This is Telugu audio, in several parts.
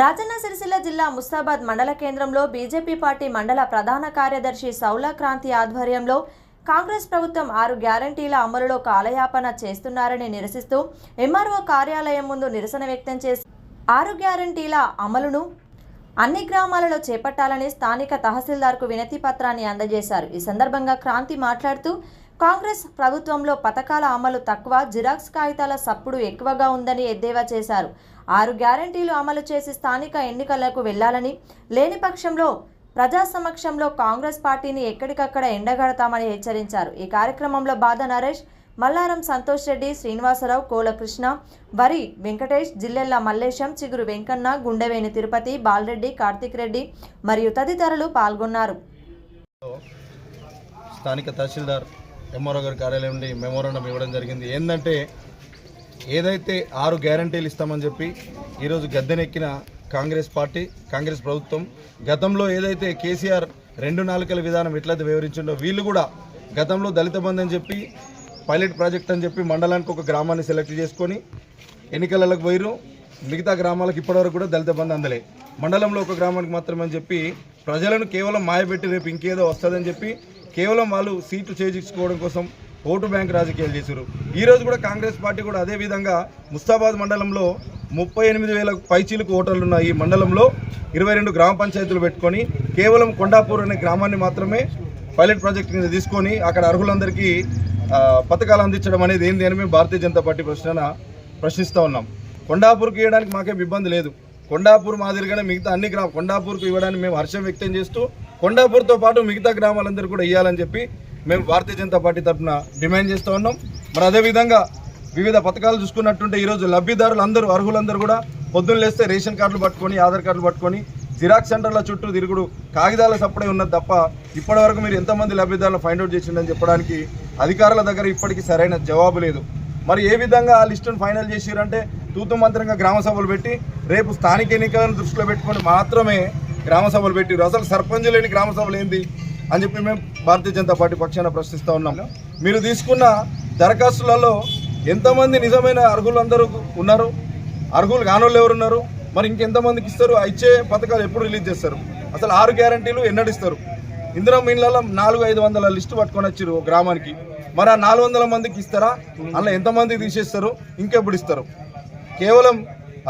రాజన్న సిరిసిల్ల జిల్లా ముస్తాబాద్ మండల కేంద్రంలో బీజేపీ పార్టీ మండల ప్రధాన కార్యదర్శి సౌల క్రాంతి ఆధ్వర్యంలో కాంగ్రెస్ ప్రభుత్వం ఆరు గ్యారంటీల అమలులో కాలయాపన చేస్తున్నారని నిరసిస్తూ ఎంఆర్ఓ కార్యాలయం ముందు నిరసన వ్యక్తం చేసి ఆరు గ్యారంటీల అమలును అన్ని గ్రామాలలో చేపట్టాలని స్థానిక తహసీల్దార్కు వినతి పత్రాన్ని అందజేశారు. ఈ సందర్భంగా క్రాంతి మాట్లాడుతూ కాంగ్రెస్ ప్రభుత్వంలో పథకాల అమలు తక్కువ జిరాక్స్ కాగితాల సప్పుడు ఎక్కువగా ఉందని ఎద్దేవా చేశారు. ఆరు గ్యారంటీలు అమలు చేసి స్థానిక ఎన్నికలకు వెళ్ళాలని లేని పక్షంలో ప్రజా సమక్షంలో కాంగ్రెస్ పార్టీని ఎక్కడికక్కడ ఎండగడతామని హెచ్చరించారు. ఈ కార్యక్రమంలో బాధ నరేష్ మల్లారం సంతోష్ రెడ్డి శ్రీనివాసరావు కోలకృష్ణ వరి వెంకటేష్ జిల్లెల్ల మల్లేశం చిగురు వెంకన్న గుండెవేణి తిరుపతి బాలరెడ్డి కార్తిక్ రెడ్డి మరియు తదితరులు పాల్గొన్నారు. స్థానిక తహసీల్దార్ ఎంఆర్ఓ గారి కార్యాలయం నుండి మెమోరాండం ఇవ్వడం జరిగింది. ఏంటంటే ఏదైతే ఆరు గ్యారంటీలు ఇస్తామని చెప్పి ఈరోజు గద్దెనెక్కిన కాంగ్రెస్ పార్టీ కాంగ్రెస్ ప్రభుత్వం గతంలో ఏదైతే కేసీఆర్ రెండు నాలుకల విధానం ఎట్లయితే వివరించిండో వీళ్ళు కూడా గతంలో దళిత బంధు అని చెప్పి పైలట్ ప్రాజెక్ట్ అని చెప్పి మండలానికి ఒక గ్రామాన్ని సెలెక్ట్ చేసుకొని ఎన్నికలకు పోయిరు మిగతా గ్రామాలకు ఇప్పటివరకు కూడా దళిత బంధు అందలే. మండలంలో ఒక గ్రామానికి మాత్రమే అని చెప్పి ప్రజలను కేవలం మాయబెట్టి రేపు ఇంకేదో వస్తుందని చెప్పి కేవలం వాళ్ళు సీట్లు చేజించుకోవడం కోసం ఓటు బ్యాంక్ రాజకీయాలు చేశారు ఈరోజు కూడా కాంగ్రెస్ పార్టీ కూడా అదే విధంగా ముస్తాబాద్ మండలంలో ముప్పై ఎనిమిది వేల పైచీలకు ఓటర్లు ఉన్న ఈ మండలంలో ఇరవై రెండు గ్రామ పంచాయతీలు పెట్టుకొని కేవలం కొండాపూర్ అనే గ్రామాన్ని మాత్రమే పైలట్ ప్రాజెక్ట్ కింద తీసుకొని అక్కడ అర్హులందరికీ పథకాలు అందించడం అనేది ఏంది అని మేము భారతీయ జనతా పార్టీ ప్రశ్న ప్రశ్నిస్తూ ఉన్నాం. కొండాపూర్కి ఇవ్వడానికి మాకేం ఇబ్బంది లేదు. కొండాపూర్ మాదిరిగానే మిగతా అన్ని గ్రామ కొండాపూర్కు ఇవ్వడానికి మేము హర్షం వ్యక్తం చేస్తూ కొండాపూర్తో పాటు మిగతా గ్రామాలందరూ కూడా ఇవ్వాలని చెప్పి మేము భారతీయ జనతా పార్టీ తరఫున డిమాండ్ చేస్తూ ఉన్నాం. మరి అదేవిధంగా వివిధ పథకాలు చూసుకున్నట్టుంటే ఈరోజు లబ్ధిదారులు అందరూ అర్హులందరూ కూడా పొద్దున్న లేస్తే రేషన్ కార్డులు పట్టుకొని ఆధార్ కార్డులు పట్టుకొని జిరాక్స్ సెంటర్ల చుట్టూ తిరుగుడు కాగితాల సప్పుడే ఉన్నది తప్ప ఇప్పటివరకు మీరు ఎంతమంది లబ్ధిదారులు ఫైండ్అవుట్ అవుట్ చేసిందని చెప్పడానికి అధికారుల దగ్గర ఇప్పటికీ సరైన జవాబు లేదు. మరి ఏ విధంగా ఆ లిస్టును ఫైనల్ చేసిరంటే తూతు మంత్రంగా గ్రామ సభలు పెట్టి రేపు స్థానిక ఎన్నికలను దృష్టిలో పెట్టుకొని మాత్రమే గ్రామ సభలు పెట్టిరు. అసలు సర్పంచ్ లేని గ్రామ సభలు ఏంది అని చెప్పి మేము భారతీయ జనతా పార్టీ పక్షాన ప్రశ్నిస్తూ ఉన్నాం. మీరు తీసుకున్న దరఖాస్తులలో ఎంతమంది నిజమైన అర్హులు అందరూ ఉన్నారు? అర్హులు కానోళ్ళు ఎవరు ఉన్నారు మరి ఇంకెంతమందికి ఇస్తారు? ఇచ్చే పథకాలు ఎప్పుడు రిలీజ్ చేస్తారు? అసలు ఆరు గ్యారంటీలు ఎన్నడిస్తారు ఇందిరా మీన్లలో నాలుగు ఐదు వందల లిస్టు పట్టుకొని వచ్చారు గ్రామానికి. మరి ఆ నాలుగు వందల మందికి ఇస్తారా? అందులో ఎంతమందికి తీసేస్తారు? ఇంకెప్పుడు ఇస్తారు? కేవలం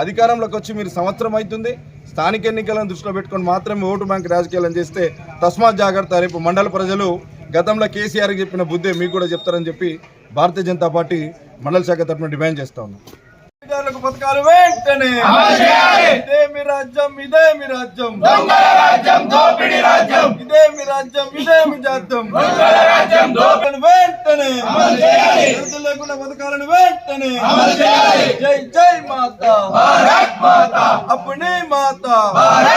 అధికారంలోకి వచ్చి మీరు సంవత్సరం అవుతుంది. స్థానిక ఎన్నికలను దృష్టిలో పెట్టుకొని మాత్రమే ఓటు బ్యాంక్ రాజకీయాలను చేస్తే తస్మాత్ జాగ్రత్త రేపు మండల ప్రజలు గతంలో కేసీఆర్కి చెప్పిన బుద్ధే మీకు కూడా చెప్తారని చెప్పి భారతీయ జనతా పార్టీ మండల శాఖ తరఫున డిమాండ్ చేస్తా ఉన్నాం పథకాలు వెంటనే. ఇదే మీ రాజ్యం ఇదే మీ రాజ్యం. రాజ్యం దోపిడి రాజ్యం. ఇదే మీ రాజ్యం ఇదే మీ జాత్యం. రాజ్యం దోపిడి వెంటనే. నిరుద్ధులు లేకుండా పథకాలను వెంటనే. జై జై మాత. భారత్ మాత. అప్పుడే మాత. భారత్ మాత